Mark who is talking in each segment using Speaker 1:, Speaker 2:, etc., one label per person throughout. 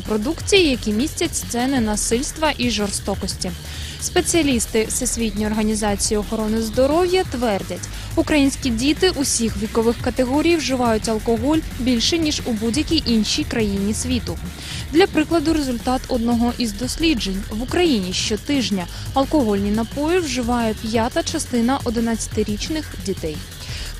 Speaker 1: продукції, які містять сцени насильства і жорстокості. Спеціалісти Всесвітньої організації охорони здоров'я твердять, українські діти усіх вікових категорій вживають алкоголь більше ніж у будь-якій іншій країні світу. Для прикладу, результат одного із досліджень в Україні щотижня алкогольні напої вживає п'ята частина 11-річних дітей.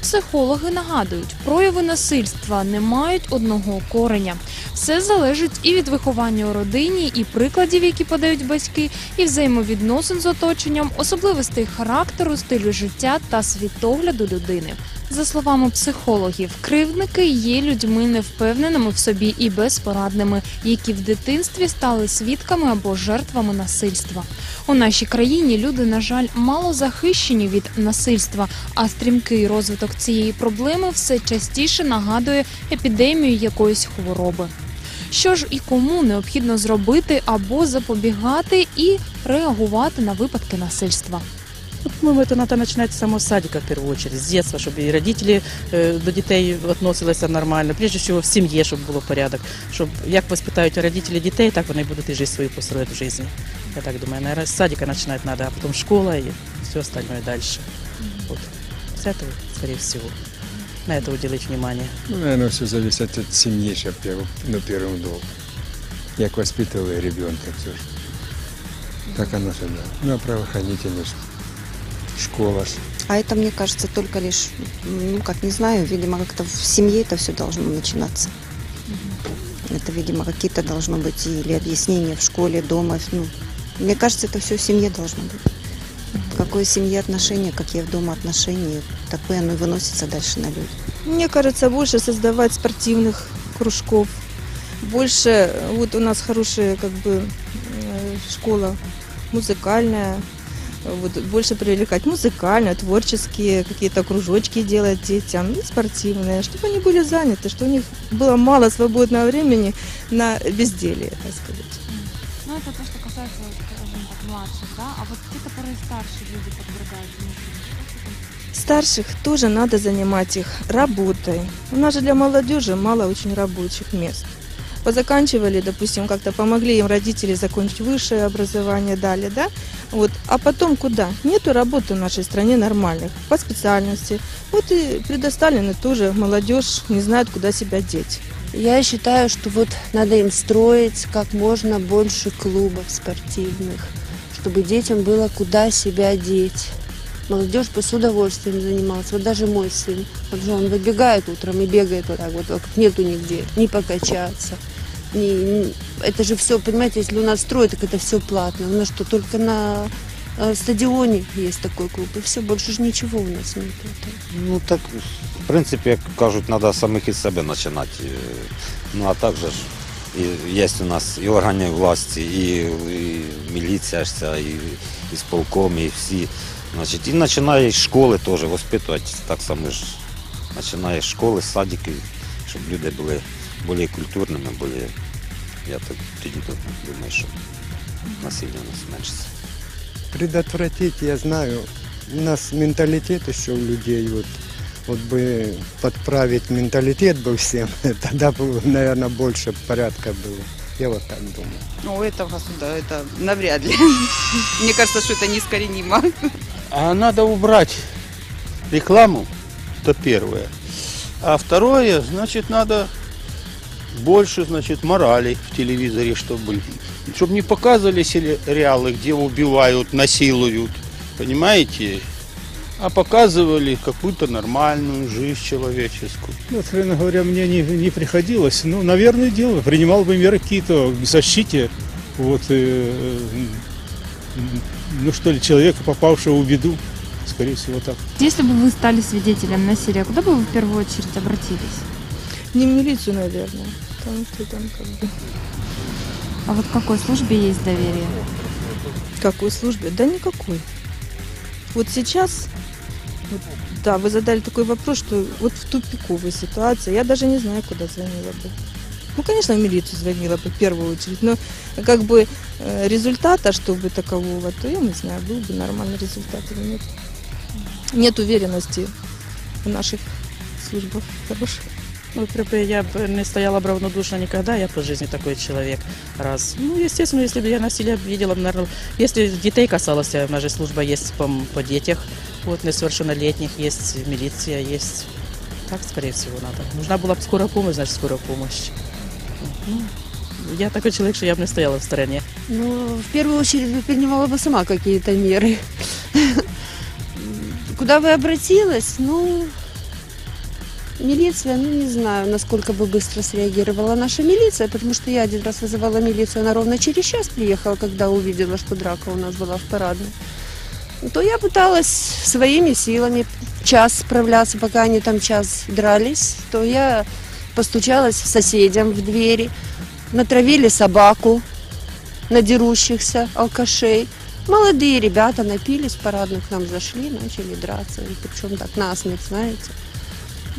Speaker 1: Психологи нагадують, прояви насильства не мають одного кореня. Все залежить і від виховання у родині, і прикладів, які подають батьки, і взаємовідносин з оточенням, особливостей характеру, стилю життя та світогляду людини. За словами психологів, кривдники є людьми невпевненими в собі і безпорадними, які в дитинстві стали свідками або жертвами насильства. У нашій країні люди, на жаль, мало захищені від насильства, а стрімкий розвиток цієї проблеми все частіше нагадує епідемію якоїсь хвороби. Що ж і кому необхідно зробити або запобігати і реагувати на випадки насильства?
Speaker 2: Ну, По-моему, это надо начинать с самого садика в первую очередь, с детства, чтобы и родители э, до дітей відносилися нормально. Прежде всего в сім'ї, щоб було порядок. Щоб як воспитають родители дітей, так вони будуть і життя свою построить в житті. Я так думаю, наверное, с садика начинать надо, а потом школа и все остальное дальше. Вот. С этого, скорее всего. На это уделить внимание.
Speaker 3: Ну, наверное, все зависит от семьи, ще перв- на первым долг. Як воспитывали ребенка, все ж. Так оно всегда. Ну, а правоохранительность, школа. ж.
Speaker 4: А это, мне кажется, только лишь, ну, как не знаю, видимо, как-то в семье это все должно начинаться. Это, видимо, какие-то должно быть или объяснения в школе, дома. Ну, мне кажется, это все в семье должно быть. В какой семье отношения, какие в дома отношения, такое оно и выносится дальше на людей.
Speaker 5: Мне кажется, больше создавать спортивных кружков. Больше, вот у нас хорошая как бы э, школа музыкальная. Вот, больше привлекать музыкальные, творческие какие-то кружочки делать детям, и спортивные, чтобы они были заняты, что у них было мало свободного времени на безделие, так сказать.
Speaker 1: Ну, это то, что касается, скажем так, младших, да? А вот те, которые старше люди подвергаются
Speaker 5: Старших тоже надо занимать их работой. У нас же для молодежи мало очень рабочих мест. Позаканчивали, допустим, как-то помогли им родители закончить высшее образование, дали, да? Вот. А потом куда? Нету работы в нашей стране нормальных, по специальности. Вот и предоставлены тоже молодежь, не знает, куда себя деть.
Speaker 6: Я считаю, что вот надо им строить как можно больше клубов спортивных, чтобы детям было куда себя деть. Молодежь бы с удовольствием занималась. Вот даже мой сын, вот же он выбегает утром и бегает вот так вот, вокруг. нету нигде, ни покачаться. Ни, ни- это же все, понимаете, если у нас строят, так это все платно. У нас что, только на э, стадионе есть такой клуб, и все, больше же ничего у нас нет.
Speaker 7: Ну так, в принципі, як кажуть, треба самих із себе починати. Е, Ну а також ж і є у нас і органи власті, і, і міліція, ж ця, і, і сполком, і всі. Значить, і починає з школи теж воспитувати, так само ж починає з школи, з садиків, щоб люди були більш культурними, були. Я так думаю, що насилля у нас зменшиться.
Speaker 3: Предотвратить, я знаю, у нас менталитет еще у людей, вот, вот бы подправить менталитет бы всем, тогда бы, наверное, больше порядка было. Я вот так думаю.
Speaker 8: Ну, это государство, это навряд ли. Мне кажется, что это неискоренимо.
Speaker 9: А надо убрать рекламу, это первое. А второе, значит, надо больше, значит, морали в телевизоре, чтобы, чтобы не показывали сериалы, где убивают, насилуют, понимаете? А показывали какую-то нормальную жизнь человеческую.
Speaker 10: Ну, Откровенно говоря, мне не, не приходилось. Ну, наверное, дело. Принимал бы меры какие-то к защите. Вот, э, ну что ли, человека, попавшего в беду. Скорее всего, так.
Speaker 1: Если бы вы стали свидетелем насилия, куда бы вы в первую очередь обратились?
Speaker 5: Не в милицию, наверное, потому что там как бы...
Speaker 1: А вот какой службе есть доверие?
Speaker 5: Какой службе? Да никакой. Вот сейчас, вот, да, вы задали такой вопрос, что вот в тупиковой ситуации, я даже не знаю, куда звонила бы. Ну, конечно, в милицию звонила бы в первую очередь, но как бы э, результата, чтобы такового, то я не знаю, был бы нормальный результат или нет. Нет уверенности в наших службах хороших.
Speaker 2: Ну, бы я бы не стояла бы равнодушно никогда, я по жизни такой человек. Раз. Ну, естественно, если бы я насилие видела, наверное, если детей касалось, у нас же служба есть по, по детях, вот несовершеннолетних, есть милиция, есть. Так, скорее всего, надо. Нужна была бы скорая помощь, значит, скорая помощь. Ну, я такой человек, что я бы не стояла в стороне.
Speaker 6: Ну, в первую очередь, принимала бы сама какие-то меры. Куда бы обратилась? Ну, милиция, ну, не знаю, насколько бы быстро среагировала наша милиция, потому что я один раз вызывала милицию, она ровно через час приехала, когда увидела, что драка у нас была в парадной. То я пыталась своими силами час справляться, пока они там час дрались, то я постучалась соседям в двери, натравили собаку на дерущихся алкашей. Молодые ребята напились в парадную, к нам зашли, начали драться, и причем так насмерть, знаете.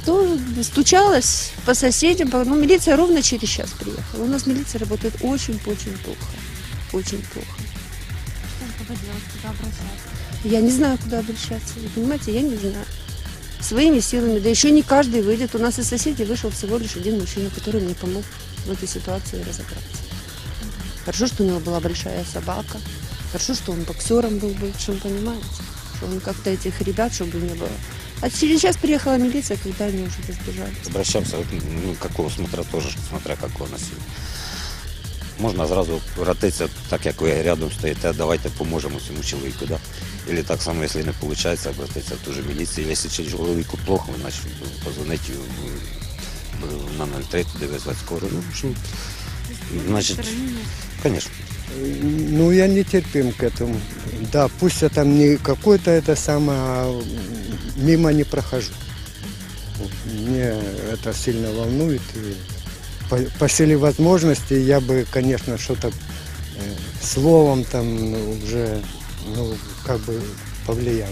Speaker 6: То стучалась по соседям, по- ну, милиция ровно через час приехала. У нас милиция работает очень-очень плохо, очень плохо. Я не знаю, куда обращаться. Вы понимаете, я не знаю. Своими силами. Да еще не каждый выйдет. У нас из соседей вышел всего лишь один мужчина, который мне помог в этой ситуации разобраться. Хорошо, что у него была большая собака. Хорошо, что он боксером был бывшим, понимаете? Что он как-то этих ребят, чтобы не было. А через час приехала милиция, когда они уже разбежались.
Speaker 7: Обращався, от, ну, какого смотря теж, смотря какого насилия. Можна зразу вратитися, так як ви рядом стоїте, давайте поможемо цьому чоловіку. Да? Или так само, якщо не виходить, обратитися в ту же міліцію. Якщо чоловіку плохо, значить позвонити на 03, туди визвати скору. Ну, що, значить, звісно.
Speaker 3: Ну, я не терпим к этому. Да, пусть я там не какой-то это самое, а мимо не прохожу. Мне это сильно волнует. И по, по силе возможности я бы, конечно, что-то э, словом там ну, уже, ну, как бы повлиял.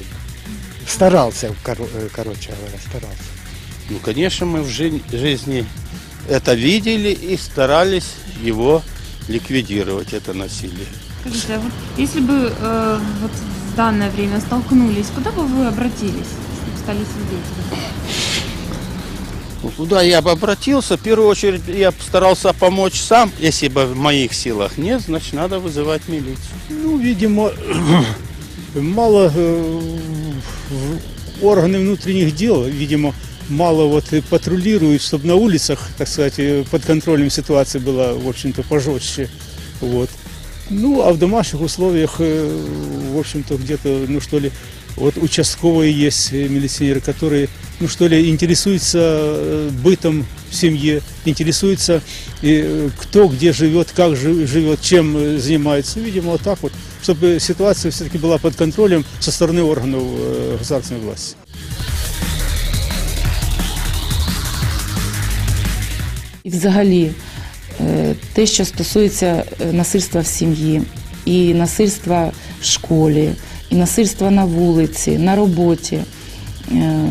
Speaker 3: Старался, коро- э, короче говоря, старался.
Speaker 9: Ну, конечно, мы в жи- жизни это видели и старались его ликвидировать, это насилие.
Speaker 1: Скажите, а вот если бы э, вот в данное время столкнулись, куда бы вы обратились, если бы стали свидетелем?
Speaker 9: Ну, Куда я бы обратился, в первую очередь я б старался помочь сам, если бы в моих силах нет, значит надо вызывать милицию.
Speaker 10: Ну, видимо, мало э, органы внутренних дел, видимо, мало вот и патрулируют, чтобы на улицах, так сказать, э, под контролем ситуация была, в общем-то, пожестче. Вот. Ну, а в домашних условиях, э, в общем-то, где-то, ну, что ли, вот участковые есть э, милиционеры, которые, ну, что ли, интересуются бытом в семье, интересуются, э, кто где живет, как жи- живет, чем занимается. Видимо, вот так вот, чтобы ситуация все-таки была под контролем со стороны органов государственной власти.
Speaker 11: І взагалі е, те, що стосується е, насильства в сім'ї, і насильства в школі, і насильства на вулиці, на роботі, е,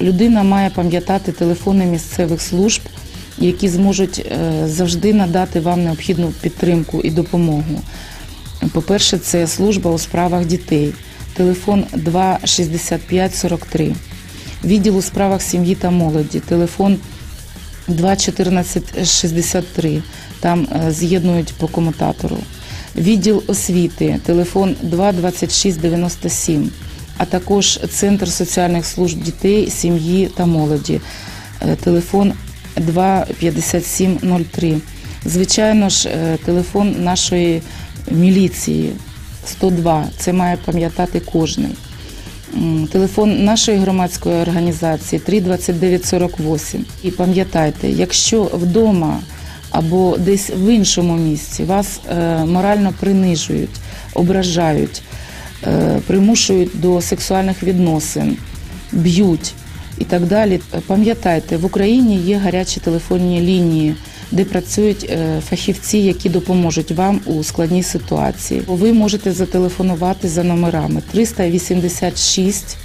Speaker 11: людина має пам'ятати телефони місцевих служб, які зможуть завжди надати вам необхідну підтримку і допомогу. По-перше, це служба у справах дітей. Телефон 26543. Відділ у справах сім'ї та молоді. Телефон 2.14.63. Там е, з'єднують по комутатору. Відділ освіти, телефон 2.2697, а також Центр соціальних служб дітей, сім'ї та молоді, е, телефон 2.5703. Звичайно ж, е, телефон нашої міліції 102. Це має пам'ятати кожний. Телефон нашої громадської організації 32948. І пам'ятайте, якщо вдома або десь в іншому місці вас е, морально принижують, ображають, е, примушують до сексуальних відносин, б'ють і так далі, е, пам'ятайте, в Україні є гарячі телефонні лінії. Де працюють е, фахівці, які допоможуть вам у складній ситуації. Ви можете зателефонувати за номерами 386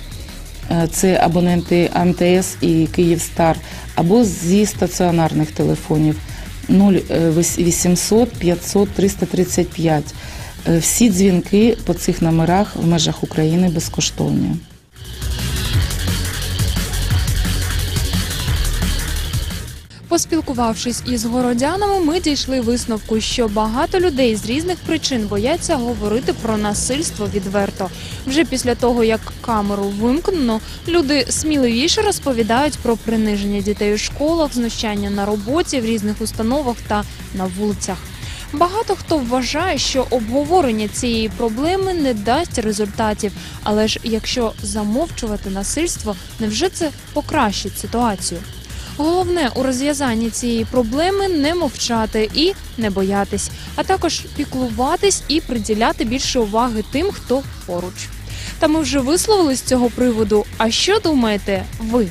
Speaker 11: Е, це абоненти АМТС і Київстар, або зі стаціонарних телефонів 0800 500 335. Е, Всі дзвінки по цих номерах в межах України безкоштовні.
Speaker 1: Поспілкувавшись із городянами, ми дійшли висновку, що багато людей з різних причин бояться говорити про насильство відверто. Вже після того, як камеру вимкнено, люди сміливіше розповідають про приниження дітей у школах, знущання на роботі в різних установах та на вулицях. Багато хто вважає, що обговорення цієї проблеми не дасть результатів. Але ж якщо замовчувати насильство, невже це покращить ситуацію? Головне у розв'язанні цієї проблеми не мовчати і не боятись, а також піклуватись і приділяти більше уваги тим, хто поруч. Та ми вже висловили з цього приводу. А що думаєте ви?